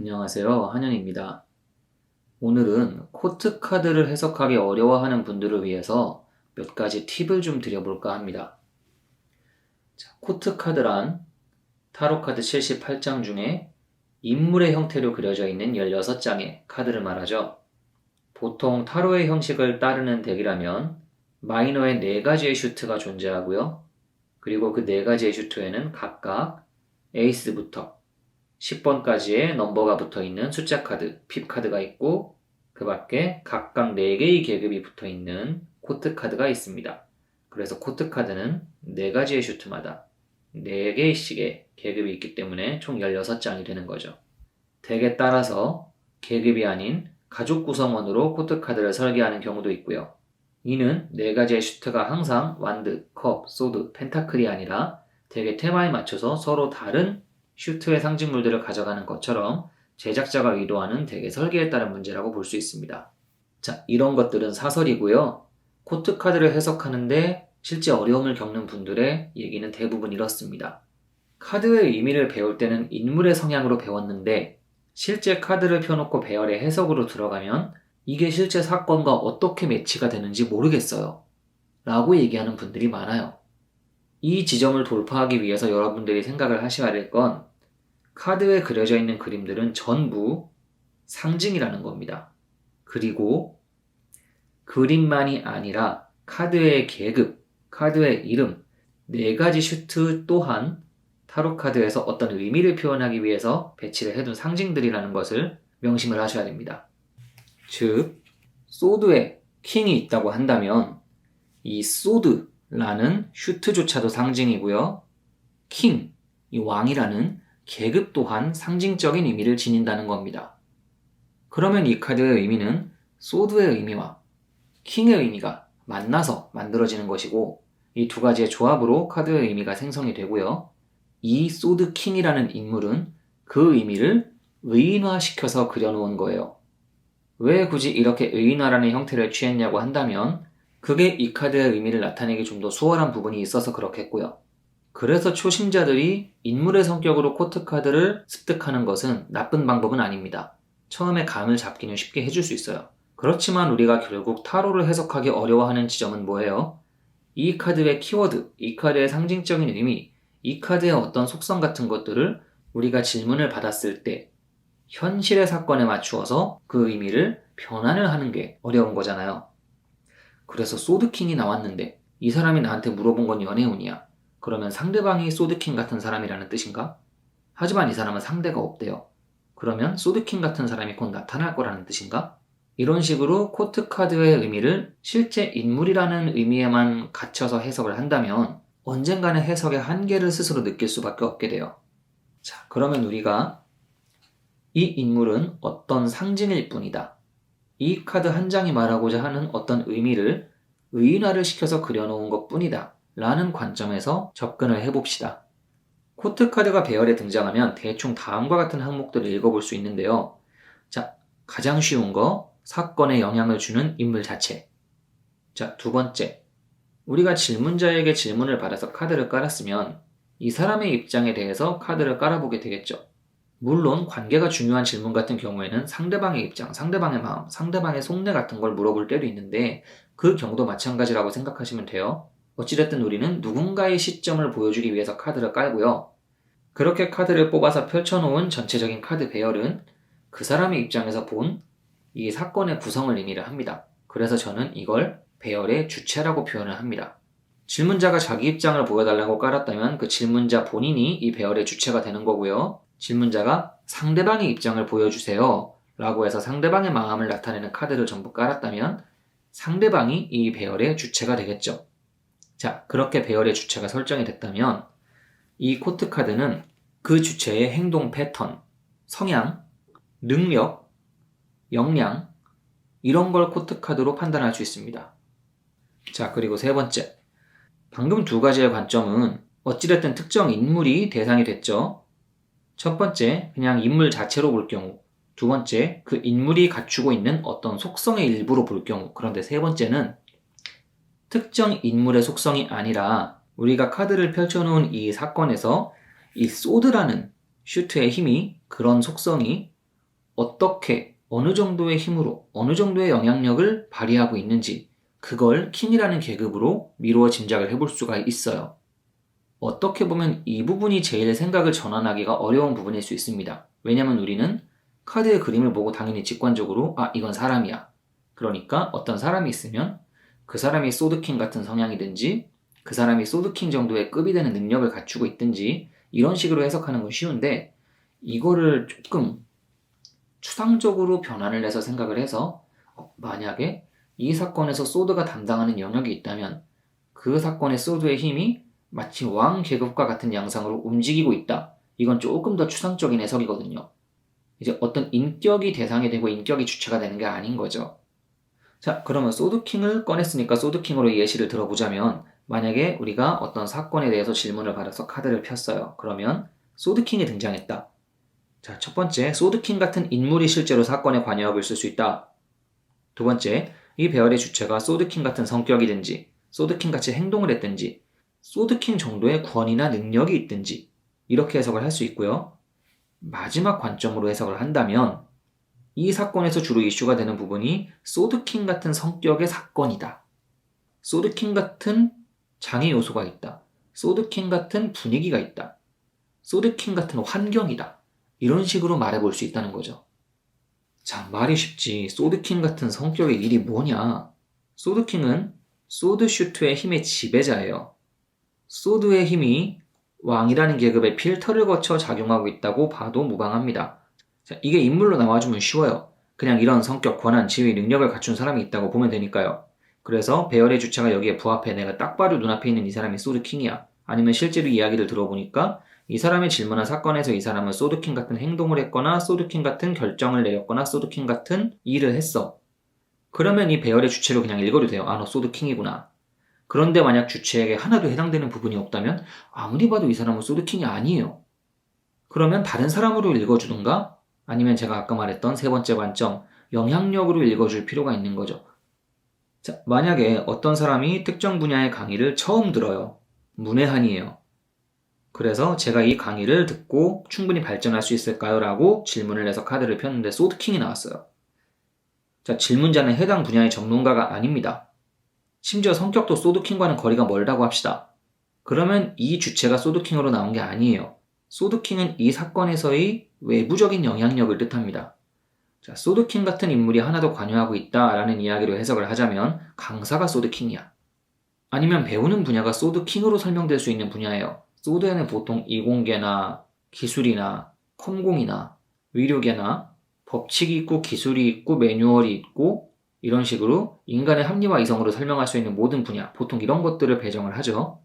안녕하세요. 한현입니다. 오늘은 코트 카드를 해석하기 어려워하는 분들을 위해서 몇 가지 팁을 좀 드려볼까 합니다. 자, 코트 카드란 타로 카드 78장 중에 인물의 형태로 그려져 있는 16장의 카드를 말하죠. 보통 타로의 형식을 따르는 덱이라면 마이너의 4가지의 슈트가 존재하고요. 그리고 그 4가지의 슈트에는 각각 에이스부터 10번까지의 넘버가 붙어 있는 숫자 카드, 핍 카드가 있고 그 밖에 각각 4개의 계급이 붙어 있는 코트 카드가 있습니다. 그래서 코트 카드는 4가지의 슈트마다 4개씩의 계급이 있기 때문에 총 16장이 되는 거죠. 덱에 따라서 계급이 아닌 가족 구성원으로 코트 카드를 설계하는 경우도 있고요. 이는 4가지의 슈트가 항상 완드, 컵, 소드, 펜타클이 아니라 덱의 테마에 맞춰서 서로 다른 슈트의 상징물들을 가져가는 것처럼 제작자가 의도하는 덱의 설계에 따른 문제라고 볼 수 있습니다. 자, 이런 것들은 사설이고요. 코트 카드를 해석하는데 실제 어려움을 겪는 분들의 얘기는 대부분 이렇습니다. 카드의 의미를 배울 때는 인물의 성향으로 배웠는데 실제 카드를 펴놓고 배열의 해석으로 들어가면 이게 실제 사건과 어떻게 매치가 되는지 모르겠어요. 라고 얘기하는 분들이 많아요. 이 지점을 돌파하기 위해서 여러분들이 생각을 하셔야 될 건 카드에 그려져 있는 그림들은 전부 상징이라는 겁니다. 그리고 그림만이 아니라 카드의 계급, 카드의 이름, 네 가지 슈트 또한 타로 카드에서 어떤 의미를 표현하기 위해서 배치를 해둔 상징들이라는 것을 명심을 하셔야 됩니다. 즉, 소드에 킹이 있다고 한다면 이 소드라는 슈트조차도 상징이고요. 킹, 이 왕이라는 계급 또한 상징적인 의미를 지닌다는 겁니다. 그러면 이 카드의 의미는 소드의 의미와 킹의 의미가 만나서 만들어지는 것이고 이 두 가지의 조합으로 카드의 의미가 생성이 되고요. 이 소드 킹이라는 인물은 그 의미를 의인화시켜서 그려놓은 거예요. 왜 굳이 이렇게 의인화라는 형태를 취했냐고 한다면 그게 이 카드의 의미를 나타내기 좀 더 수월한 부분이 있어서 그렇겠고요. 그래서 초심자들이 인물의 성격으로 코트 카드를 습득하는 것은 나쁜 방법은 아닙니다. 처음에 감을 잡기는 쉽게 해줄 수 있어요. 그렇지만 우리가 결국 타로를 해석하기 어려워하는 지점은 뭐예요? 이 카드의 키워드, 이 카드의 상징적인 의미, 이 카드의 어떤 속성 같은 것들을 우리가 질문을 받았을 때 현실의 사건에 맞추어서 그 의미를 변환을 하는 게 어려운 거잖아요. 그래서 소드킹이 나왔는데 이 사람이 나한테 물어본 건 연애운이야. 그러면 상대방이 소드킹 같은 사람이라는 뜻인가? 하지만 이 사람은 상대가 없대요. 그러면 소드킹 같은 사람이 곧 나타날 거라는 뜻인가? 이런 식으로 코트 카드의 의미를 실제 인물이라는 의미에만 갇혀서 해석을 한다면 언젠가는 해석의 한계를 스스로 느낄 수밖에 없게 돼요. 자, 그러면 우리가 이 인물은 어떤 상징일 뿐이다. 이 카드 한 장이 말하고자 하는 어떤 의미를 의인화를 시켜서 그려놓은 것 뿐이다. 라는 관점에서 접근을 해봅시다. 코트 카드가 배열에 등장하면 대충 다음과 같은 항목들을 읽어볼 수 있는데요. 자, 가장 쉬운 거, 사건에 영향을 주는 인물 자체. 자, 두 번째. 우리가 질문자에게 질문을 받아서 카드를 깔았으면 이 사람의 입장에 대해서 카드를 깔아보게 되겠죠. 물론 관계가 중요한 질문 같은 경우에는 상대방의 입장, 상대방의 마음, 상대방의 속내 같은 걸 물어볼 때도 있는데 그 경우도 마찬가지라고 생각하시면 돼요. 어찌됐든 우리는 누군가의 시점을 보여주기 위해서 카드를 깔고요. 그렇게 카드를 뽑아서 펼쳐놓은 전체적인 카드 배열은 그 사람의 입장에서 본 이 사건의 구성을 의미를 합니다. 그래서 저는 이걸 배열의 주체라고 표현을 합니다. 질문자가 자기 입장을 보여달라고 깔았다면 그 질문자 본인이 이 배열의 주체가 되는 거고요. 질문자가 상대방의 입장을 보여주세요. 라고 해서 상대방의 마음을 나타내는 카드를 전부 깔았다면 상대방이 이 배열의 주체가 되겠죠. 자, 그렇게 배열의 주체가 설정이 됐다면 이 코트 카드는 그 주체의 행동 패턴, 성향, 능력, 역량, 이런 걸 코트 카드로 판단할 수 있습니다. 자, 그리고 세 번째. 방금 두 가지의 관점은 어찌됐든 특정 인물이 대상이 됐죠. 첫 번째, 그냥 인물 자체로 볼 경우. 두 번째, 그 인물이 갖추고 있는 어떤 속성의 일부로 볼 경우. 그런데 세 번째는 특정 인물의 속성이 아니라 우리가 카드를 펼쳐놓은 이 사건에서 이 소드라는 슈트의 힘이 그런 속성이 어떻게, 어느 정도의 힘으로, 어느 정도의 영향력을 발휘하고 있는지, 그걸 킹이라는 계급으로 미루어 짐작을 해볼 수가 있어요. 어떻게 보면 이 부분이 제일 생각을 전환하기가 어려운 부분일 수 있습니다. 왜냐면 우리는 카드의 그림을 보고 당연히 직관적으로, 아, 이건 사람이야. 그러니까 어떤 사람이 있으면 그 사람이 소드킹 같은 성향이든지 그 사람이 소드킹 정도의 급이 되는 능력을 갖추고 있든지 이런 식으로 해석하는 건 쉬운데 이거를 조금 추상적으로 변환을 해서 생각을 해서 어, 만약에 이 사건에서 소드가 담당하는 영역이 있다면 그 사건의 소드의 힘이 마치 왕 계급과 같은 양상으로 움직이고 있다. 이건 조금 더 추상적인 해석이거든요. 이제 어떤 인격이 대상이 되고 인격이 주체가 되는 게 아닌 거죠. 자, 그러면 소드킹을 꺼냈으니까 소드킹으로 예시를 들어보자면 만약에 우리가 어떤 사건에 대해서 질문을 받아서 카드를 폈어요. 그러면 소드킹이 등장했다. 자, 첫 번째, 소드킹 같은 인물이 실제로 사건에 관여하고 있을 수 있다. 두 번째, 이 배열의 주체가 소드킹 같은 성격이든지, 소드킹 같이 행동을 했든지, 소드킹 정도의 권위나 능력이 있든지, 이렇게 해석을 할 수 있고요. 마지막 관점으로 해석을 한다면, 이 사건에서 주로 이슈가 되는 부분이 소드킹 같은 성격의 사건이다. 소드킹 같은 장애 요소가 있다. 소드킹 같은 분위기가 있다. 소드킹 같은 환경이다. 이런 식으로 말해볼 수 있다는 거죠. 자, 말이 쉽지. 소드킹 같은 성격의 일이 뭐냐? 소드킹은 소드슈트의 힘의 지배자예요. 소드의 힘이 왕이라는 계급의 필터를 거쳐 작용하고 있다고 봐도 무방합니다. 자, 이게 인물로 나와주면 쉬워요. 그냥 이런 성격, 권한, 지위, 능력을 갖춘 사람이 있다고 보면 되니까요. 그래서 배열의 주체가 여기에 부합해 내가 딱 봐도 눈앞에 있는 이 사람이 소드킹이야. 아니면 실제로 이야기를 들어보니까 이 사람의 질문한 사건에서 이 사람은 소드킹 같은 행동을 했거나 소드킹 같은 결정을 내렸거나 소드킹 같은 일을 했어. 그러면 이 배열의 주체로 그냥 읽어도 돼요. 아, 너 소드킹이구나. 그런데 만약 주체에게 하나도 해당되는 부분이 없다면 아무리 봐도 이 사람은 소드킹이 아니에요. 그러면 다른 사람으로 읽어주든가 아니면 제가 아까 말했던 세 번째 관점, 영향력으로 읽어줄 필요가 있는 거죠. 자, 만약에 어떤 사람이 특정 분야의 강의를 처음 들어요. 문외한이에요. 그래서 제가 이 강의를 듣고 충분히 발전할 수 있을까요? 라고 질문을 해서 카드를 폈는데 소드킹이 나왔어요. 자, 질문자는 해당 분야의 전문가가 아닙니다. 심지어 성격도 소드킹과는 거리가 멀다고 합시다. 그러면 이 주체가 소드킹으로 나온 게 아니에요. 소드킹은 이 사건에서의 외부적인 영향력을 뜻합니다. 자, 소드킹 같은 인물이 하나도 관여하고 있다라는 이야기로 해석을 하자면 강사가 소드킹이야. 아니면 배우는 분야가 소드킹으로 설명될 수 있는 분야예요. 소드에는 보통 이공계나 기술이나 컴공이나 의료계나 법칙이 있고 기술이 있고 매뉴얼이 있고 이런 식으로 인간의 합리화 이성으로 설명할 수 있는 모든 분야, 보통 이런 것들을 배정을 하죠.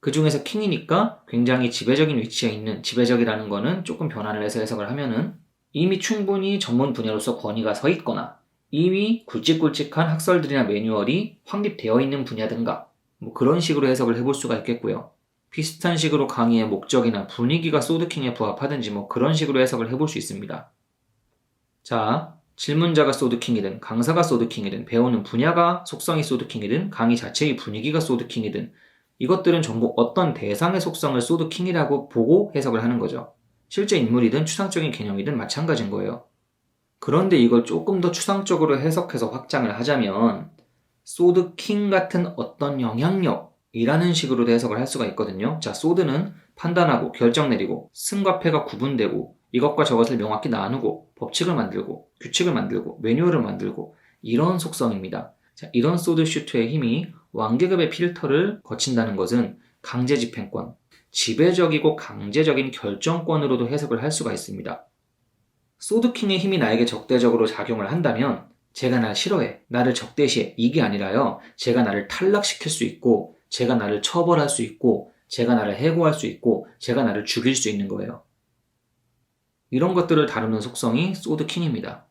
그 중에서 킹이니까 굉장히 지배적인 위치에 있는 지배적이라는 거는 조금 변환을 해서 해석을 하면은 이미 충분히 전문 분야로서 권위가 서 있거나 이미 굵직굵직한 학설들이나 매뉴얼이 확립되어 있는 분야든가 뭐 그런 식으로 해석을 해볼 수가 있겠고요. 비슷한 식으로 강의의 목적이나 분위기가 소드킹에 부합하든지 뭐 그런 식으로 해석을 해볼 수 있습니다. 자, 질문자가 소드킹이든 강사가 소드킹이든 배우는 분야가 속성이 소드킹이든 강의 자체의 분위기가 소드킹이든 이것들은 전부 어떤 대상의 속성을 소드킹이라고 보고 해석을 하는 거죠. 실제 인물이든 추상적인 개념이든 마찬가지인 거예요. 그런데 이걸 조금 더 추상적으로 해석해서 확장을 하자면 소드킹 같은 어떤 영향력이라는 식으로도 해석을 할 수가 있거든요. 자, 소드는 판단하고 결정 내리고 승과 패가 구분되고 이것과 저것을 명확히 나누고 법칙을 만들고 규칙을 만들고 매뉴얼을 만들고 이런 속성입니다. 자, 이런 소드 슈트의 힘이 왕계급의 필터를 거친다는 것은 강제 집행권, 지배적이고 강제적인 결정권으로도 해석을 할 수가 있습니다. 소드킹의 힘이 나에게 적대적으로 작용을 한다면 제가 날 싫어해, 나를 적대시해 이게 아니라요. 제가 나를 탈락시킬 수 있고 제가 나를 처벌할 수 있고 제가 나를 해고할 수 있고 제가 나를 죽일 수 있는 거예요. 이런 것들을 다루는 속성이 소드킹입니다.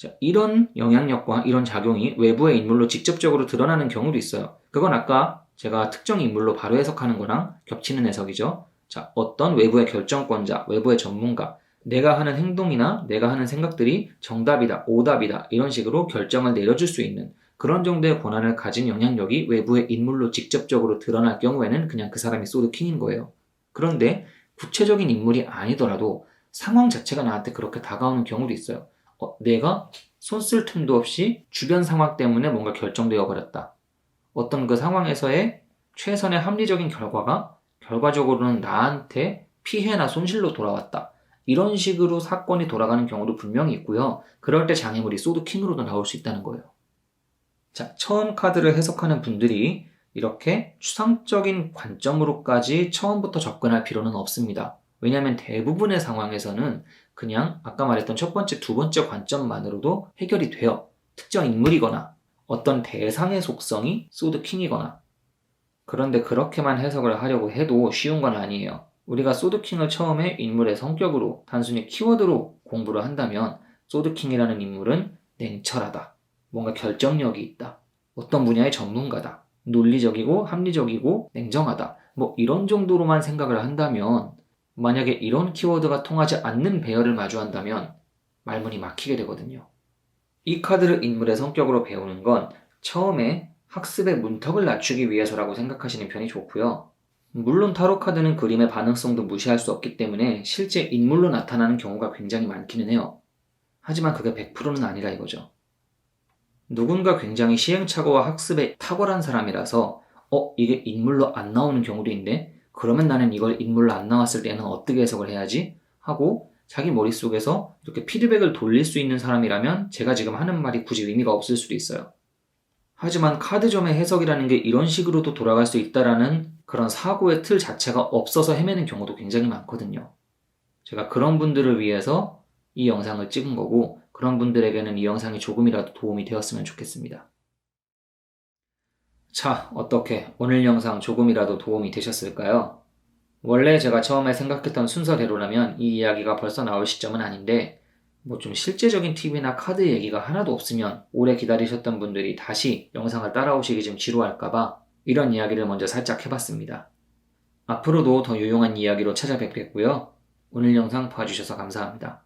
자, 이런 영향력과 이런 작용이 외부의 인물로 직접적으로 드러나는 경우도 있어요. 그건 아까 제가 특정 인물로 바로 해석하는 거랑 겹치는 해석이죠. 자, 어떤 외부의 결정권자, 외부의 전문가, 내가 하는 행동이나 내가 하는 생각들이 정답이다, 오답이다, 이런 식으로 결정을 내려줄 수 있는 그런 정도의 권한을 가진 영향력이 외부의 인물로 직접적으로 드러날 경우에는 그냥 그 사람이 소드킹인 거예요. 그런데 구체적인 인물이 아니더라도 상황 자체가 나한테 그렇게 다가오는 경우도 있어요. 어, 내가 손 쓸 틈도 없이 주변 상황 때문에 뭔가 결정되어 버렸다. 어떤 그 상황에서의 최선의 합리적인 결과가 결과적으로는 나한테 피해나 손실로 돌아왔다. 이런 식으로 사건이 돌아가는 경우도 분명히 있고요. 그럴 때 장애물이 소드킹으로도 나올 수 있다는 거예요. 자, 처음 카드를 해석하는 분들이 이렇게 추상적인 관점으로까지 처음부터 접근할 필요는 없습니다. 왜냐하면 대부분의 상황에서는 그냥 아까 말했던 첫 번째, 두 번째 관점만으로도 해결이 돼요. 특정 인물이거나 어떤 대상의 속성이 소드킹이거나 그런데 그렇게만 해석을 하려고 해도 쉬운 건 아니에요. 우리가 소드킹을 처음에 인물의 성격으로 단순히 키워드로 공부를 한다면 소드킹이라는 인물은 냉철하다. 뭔가 결정력이 있다. 어떤 분야의 전문가다. 논리적이고 합리적이고 냉정하다. 뭐 이런 정도로만 생각을 한다면 만약에 이런 키워드가 통하지 않는 배열을 마주한다면 말문이 막히게 되거든요. 이 카드를 인물의 성격으로 배우는 건 처음에 학습의 문턱을 낮추기 위해서라고 생각하시는 편이 좋고요. 물론 타로 카드는 그림의 반응성도 무시할 수 없기 때문에 실제 인물로 나타나는 경우가 굉장히 많기는 해요. 하지만 그게 100%는 아니라 이거죠. 누군가 굉장히 시행착오와 학습에 탁월한 사람이라서 어 이게 인물로 안 나오는 경우도 있는데 그러면 나는 이걸 인물로 안 나왔을 때는 어떻게 해석을 해야지 하고 자기 머릿속에서 이렇게 피드백을 돌릴 수 있는 사람이라면 제가 지금 하는 말이 굳이 의미가 없을 수도 있어요. 하지만 카드점의 해석이라는 게 이런 식으로도 돌아갈 수 있다라는 그런 사고의 틀 자체가 없어서 헤매는 경우도 굉장히 많거든요. 제가 그런 분들을 위해서 이 영상을 찍은 거고 그런 분들에게는 이 영상이 조금이라도 도움이 되었으면 좋겠습니다. 자, 어떻게 오늘 영상 조금이라도 도움이 되셨을까요? 원래 제가 처음에 생각했던 순서대로라면 이 이야기가 벌써 나올 시점은 아닌데 뭐 좀 실제적인 팁이나 카드 얘기가 하나도 없으면 오래 기다리셨던 분들이 다시 영상을 따라오시기 좀 지루할까봐 이런 이야기를 먼저 살짝 해봤습니다. 앞으로도 더 유용한 이야기로 찾아뵙겠고요. 오늘 영상 봐주셔서 감사합니다.